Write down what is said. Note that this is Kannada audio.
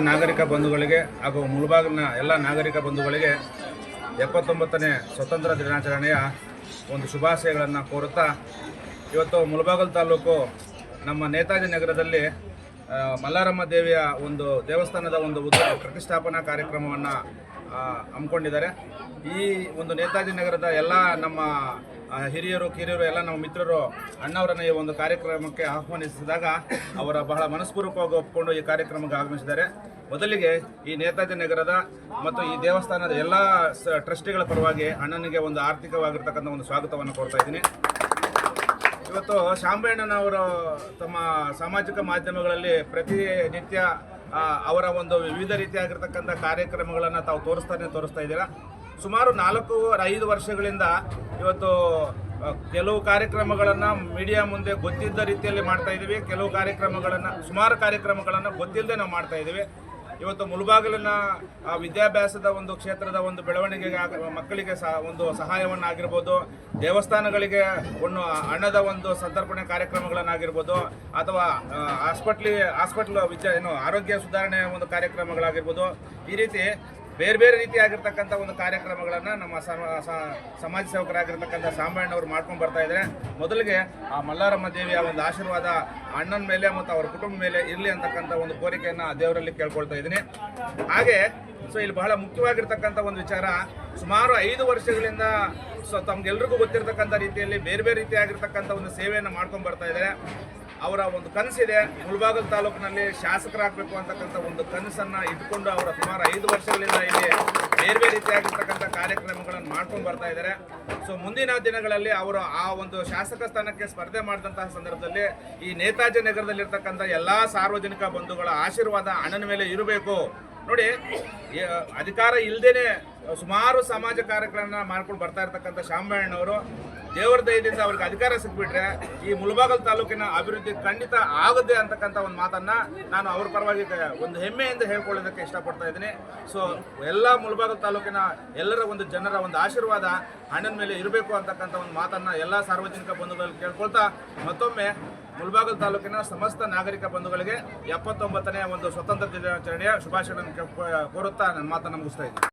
ನಾಗರಿಕ ಬಂಧುಗಳಿಗೆ ಹಾಗೂ ಮುಳಬಾಗಿಲಿನ ಎಲ್ಲ ನಾಗರಿಕ ಬಂಧುಗಳಿಗೆ ಎಪ್ಪತ್ತೊಂಬತ್ತನೇ ಸ್ವತಂತ್ರ ದಿನಾಚರಣೆಯ ಒಂದು ಶುಭಾಶಯಗಳನ್ನು ಕೋರುತ್ತಾ ಇವತ್ತು ಮುಳಬಾಗಲ್ ತಾಲೂಕು ನಮ್ಮ ನೇತಾಜಿ ನಗರದಲ್ಲಿ ಮಲ್ಲಾರಮ್ಮ ದೇವಿಯ ಒಂದು ದೇವಸ್ಥಾನದ ಒಂದು ಉದ್ದ ಪ್ರತಿಷ್ಠಾಪನಾ ಕಾರ್ಯಕ್ರಮವನ್ನು ಹಮ್ಮಿಕೊಂಡಿದ್ದಾರೆ. ಈ ಒಂದು ನೇತಾಜಿ ನಗರದ ಎಲ್ಲ ನಮ್ಮ ಹಿರಿಯರು, ಕಿರಿಯರು, ಎಲ್ಲ ನಮ್ಮ ಮಿತ್ರರು, ಅಣ್ಣವರನ್ನು ಈ ಒಂದು ಕಾರ್ಯಕ್ರಮಕ್ಕೆ ಆಹ್ವಾನಿಸಿದಾಗ ಅವರ ಬಹಳ ಮನಸ್ಪೂರ್ವಕವಾಗಿ ಒಪ್ಪಿಕೊಂಡು ಈ ಕಾರ್ಯಕ್ರಮಕ್ಕೆ ಆಗಮಿಸಿದ್ದಾರೆ. ಮೊದಲಿಗೆ ಈ ನೇತಾಜಿ ನಗರದ ಮತ್ತು ಈ ದೇವಸ್ಥಾನದ ಎಲ್ಲ ಟ್ರಸ್ಟಿಗಳ ಪರವಾಗಿ ಅಣ್ಣನಿಗೆ ಒಂದು ಆರ್ಥಿಕವಾಗಿರ್ತಕ್ಕಂಥ ಒಂದು ಸ್ವಾಗತವನ್ನು ಕೊಡ್ತಾ ಇದ್ದೀನಿ. ಇವತ್ತು ಶಾಂಬಣ್ಣನವರು ತಮ್ಮ ಸಾಮಾಜಿಕ ಮಾಧ್ಯಮಗಳಲ್ಲಿ ಪ್ರತಿನಿತ್ಯ ಅವರ ಒಂದು ವಿವಿಧ ರೀತಿಯಾಗಿರ್ತಕ್ಕಂಥ ಕಾರ್ಯಕ್ರಮಗಳನ್ನು ತಾವು ತೋರಿಸ್ತಾನೆ ತೋರಿಸ್ತಾ ಇದ್ದೀರಾ. ಸುಮಾರು ನಾಲ್ಕು ಐದು ವರ್ಷಗಳಿಂದ ಇವತ್ತು ಕೆಲವು ಕಾರ್ಯಕ್ರಮಗಳನ್ನು ಮೀಡಿಯಾ ಮುಂದೆ ಗೊತ್ತಿದ್ದ ರೀತಿಯಲ್ಲಿ ಮಾಡ್ತಾ ಇದ್ದೀವಿ. ಕೆಲವು ಕಾರ್ಯಕ್ರಮಗಳನ್ನು, ಸುಮಾರು ಕಾರ್ಯಕ್ರಮಗಳನ್ನು ಗೊತ್ತಿಲ್ಲದೆ ನಾವು ಮಾಡ್ತಾ ಇದ್ದೀವಿ. ಇವತ್ತು ಮುಳುಬಾಗಿಲಿನ ವಿದ್ಯಾಭ್ಯಾಸದ ಒಂದು ಕ್ಷೇತ್ರದ ಒಂದು ಬೆಳವಣಿಗೆಗೆ ಮಕ್ಕಳಿಗೆ ಸಹ ಒಂದು ಸಹಾಯವನ್ನಾಗಿರ್ಬೋದು, ದೇವಸ್ಥಾನಗಳಿಗೆ ಒಂದು ಹಣದ ಒಂದು ಸಂತರ್ಪಣೆ ಕಾರ್ಯಕ್ರಮಗಳನ್ನಾಗಿರ್ಬೋದು, ಅಥವಾ ಹಾಸ್ಪಿಟ್ಲಿ ಹಾಸ್ಪಿಟ್ಲ್ ವಿದ್ಯಾ ಏನು ಆರೋಗ್ಯ ಸುಧಾರಣೆ ಒಂದು ಕಾರ್ಯಕ್ರಮಗಳಾಗಿರ್ಬೋದು, ಈ ರೀತಿ ಬೇರೆ ಬೇರೆ ರೀತಿಯಾಗಿರ್ತಕ್ಕಂಥ ಒಂದು ಕಾರ್ಯಕ್ರಮಗಳನ್ನು ನಮ್ಮ ಸಮಾಜ ಸೇವಕರಾಗಿರ್ತಕ್ಕಂಥ ಸಾಂಬಣ್ಣವರು ಮಾಡ್ಕೊಂಡು ಬರ್ತಾ ಇದ್ದಾರೆ ಮೊದಲಿಗೆ ಆ ಮಲ್ಲಾರಮ್ಮ ದೇವಿಯ ಒಂದು ಆಶೀರ್ವಾದ ಅಣ್ಣನ ಮೇಲೆ ಮತ್ತು ಅವ್ರ ಕುಟುಂಬ ಮೇಲೆ ಇರಲಿ ಅಂತಕ್ಕಂಥ ಒಂದು ಕೋರಿಕೆಯನ್ನು ದೇವರಲ್ಲಿ ಕೇಳ್ಕೊಳ್ತಾ ಇದ್ದೀನಿ. ಹಾಗೆ, ಸೊ ಇಲ್ಲಿ ಬಹಳ ಮುಖ್ಯವಾಗಿರ್ತಕ್ಕಂಥ ಒಂದು ವಿಚಾರ, ಸುಮಾರು ಐದು ವರ್ಷಗಳಿಂದ ಸೊ ತಮ್ಗೆಲ್ರಿಗೂ ಗೊತ್ತಿರತಕ್ಕಂಥ ರೀತಿಯಲ್ಲಿ ಬೇರೆ ಬೇರೆ ರೀತಿಯಾಗಿರ್ತಕ್ಕಂಥ ಒಂದು ಸೇವೆಯನ್ನು ಮಾಡ್ಕೊಂಡು ಬರ್ತಾ ಇದ್ದಾರೆ ಅವರ ಒಂದು ಕನಸಿದೆ. ಮುಳಬಾಗಲ್ ತಾಲೂಕಿನಲ್ಲಿ ಶಾಸಕರಾಗಬೇಕು ಅಂತಕ್ಕಂಥ ಒಂದು ಕನಸನ್ನ ಇಟ್ಕೊಂಡು ಅವರ ಸುಮಾರು ಐದು ವರ್ಷಗಳಿಂದ ಇಲ್ಲಿ ಬೇರೆ ಬೇರೆ ರೀತಿಯಾಗಿರ್ತಕ್ಕಂಥ ಕಾರ್ಯಕ್ರಮಗಳನ್ನು ಮಾಡ್ಕೊಂಡು ಬರ್ತಾ ಇದ್ದಾರೆ. ಸೊ ಮುಂದಿನ ದಿನಗಳಲ್ಲಿ ಅವರು ಆ ಒಂದು ಶಾಸಕ ಸ್ಥಾನಕ್ಕೆ ಸ್ಪರ್ಧೆ ಮಾಡಿದಂತಹ ಸಂದರ್ಭದಲ್ಲಿ ಈ ನೇತಾಜಿ ನಗರದಲ್ಲಿರ್ತಕ್ಕಂಥ ಎಲ್ಲಾ ಸಾರ್ವಜನಿಕ ಬಂಧುಗಳ ಆಶೀರ್ವಾದ ಅಣ್ಣನ ಮೇಲೆ ಇರಬೇಕು. ನೋಡಿ ಅಧಿಕಾರ ಇಲ್ಲದೇನೆ ಸುಮಾರು ಸಮಾಜ ಕಾರ್ಯಕ್ರಮ ಮಾಡ್ಕೊಂಡು ಬರ್ತಾ ಇರ್ತಕ್ಕಂಥ ಶಾಮಣ್ಣವರು ದೇವರ ದಯದಿಂದ ಅವ್ರಿಗೆ ಅಧಿಕಾರ ಸಿಕ್ಬಿಟ್ರೆ ಈ ಮುಳಬಾಗಲ್ ತಾಲೂಕಿನ ಅಭಿವೃದ್ಧಿ ಖಂಡಿತ ಆಗುತ್ತೆ ಅಂತಕ್ಕಂಥ ಒಂದು ಮಾತನ್ನ ನಾನು ಅವ್ರ ಪರವಾಗಿ ಒಂದು ಹೆಮ್ಮೆಯಿಂದ ಹೇಳ್ಕೊಳ್ಳೋದಕ್ಕೆ ಇಷ್ಟಪಡ್ತಾ ಇದ್ದೀನಿ. ಸೊ ಎಲ್ಲ ಮುಳಬಾಗಲ್ ತಾಲೂಕಿನ ಎಲ್ಲರ ಒಂದು ಜನರ ಒಂದು ಆಶೀರ್ವಾದ ಅಣ್ಣನ ಮೇಲೆ ಇರಬೇಕು ಅಂತಕ್ಕಂಥ ಒಂದು ಮಾತನ್ನ ಎಲ್ಲ ಸಾರ್ವಜನಿಕ ಬಂಧುಗಳಲ್ಲಿ ಕೇಳ್ಕೊಳ್ತಾ ಮತ್ತೊಮ್ಮೆ ಮುಳಬಾಗಲ್ ತಾಲೂಕಿನ ಸಮಸ್ತ ನಾಗರಿಕ ಬಂಧುಗಳಿಗೆ ಎಪ್ಪತ್ತೊಂಬತ್ತನೇ ಒಂದು ಸ್ವತಂತ್ರ ದಿನಾಚರಣೆಯ ಶುಭಾಶಯಗಳನ್ನು ಕೋರುತ್ತಾ ನನ್ನ ಮಾತನ್ನು ಮುಗಿಸ್ತಾ ಇದ್ದೀನಿ.